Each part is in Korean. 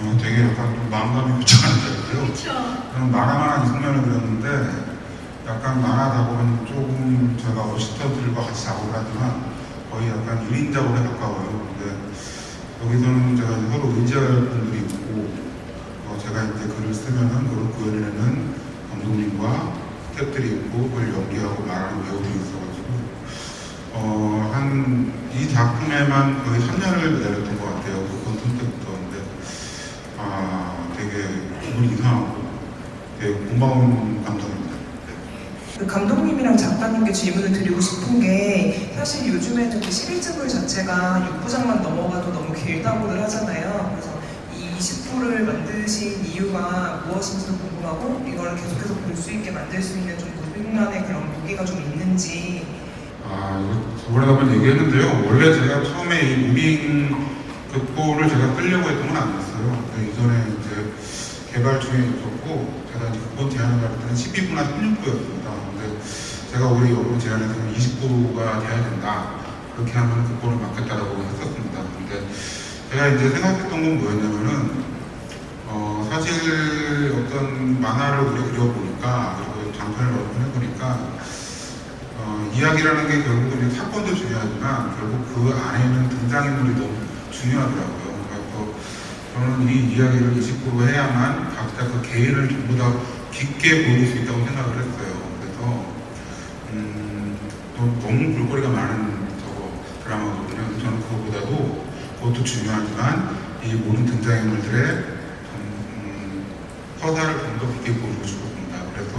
어, 되게 약간 좀 마음감이 작이고요. 그렇죠. 저는 만화만 한 20년을 그렸는데 약간 만화 작업은 조금 제가 어시스턴트들과 같이 작업을 하지만 거의 약간 1인 작업에 가까워요. 근데 여기서는 제가 서로 의지할 분들이 있고 어, 제가 이제 글을 쓰면은 그걸 구현해내는 감독님과 스태프들이 있고 그걸 연기하고 말하는 배우들이 있어가지고 어, 한 이 작품에만 거의 3년을 기다렸던 것 같아요. 그 컨텐 때부터. 근데 아, 되게 기 분이 이상하고 되게 고마운 감정입니다. 그 감독님이랑 작가님께 질문을 드리고 싶은 게 사실 요즘에 특히 시리즈물 자체가 6부작만 넘어가도 너무 길다고들 하잖아요. 그래서 이 20부를 만드신 이유가 무엇인지도 궁금하고 이걸 계속해서 볼 수 있게 만들 수 있는 좀 무빙만의 그런 무기가 좀 있는지 아, 이거 저번에 한번 얘기했는데요. 원래 제가 처음에 이 무빙 극보를 제가 끌려고 했던 건 아니었어요. 그 이전에 개발 중에 있었고, 제가 이제 극본 제안을 때는 12부나 16부였습니다. 근데 제가 우리 여부 제안에서는 20부가 돼야 된다. 그렇게 하면 극본을 맡겠다라고 했었습니다. 근데 제가 이제 생각했던 건 뭐였냐면은, 어, 사실 어떤 만화를 우리 그려보니까, 그리고 장편을 번 해보니까, 어, 이야기라는 게 결국은 사건도 중요하지만 결국 그 안에는 등장인물이 너무 중요하더라고요. 그래서 저는 이 이야기를 20% 해야만 각자 그 개인을 전부 다 깊게 보일 수 있다고 생각을 했어요. 그래서 음, 또 너무 볼거리가 많은 저거 드라마거든요. 저는 그것보다도 그것도 중요하지만 이 모든 등장인물들의 좀, 음, 서사를 좀 더 깊게 보여주고 싶었습니다. 그래서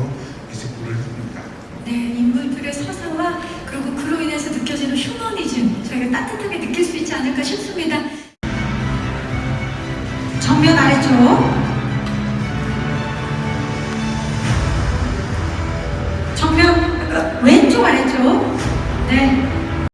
20%를 했습니다. 네, 인물들의 서사와 아래쪽 정면 어, 왼쪽 아래쪽. 네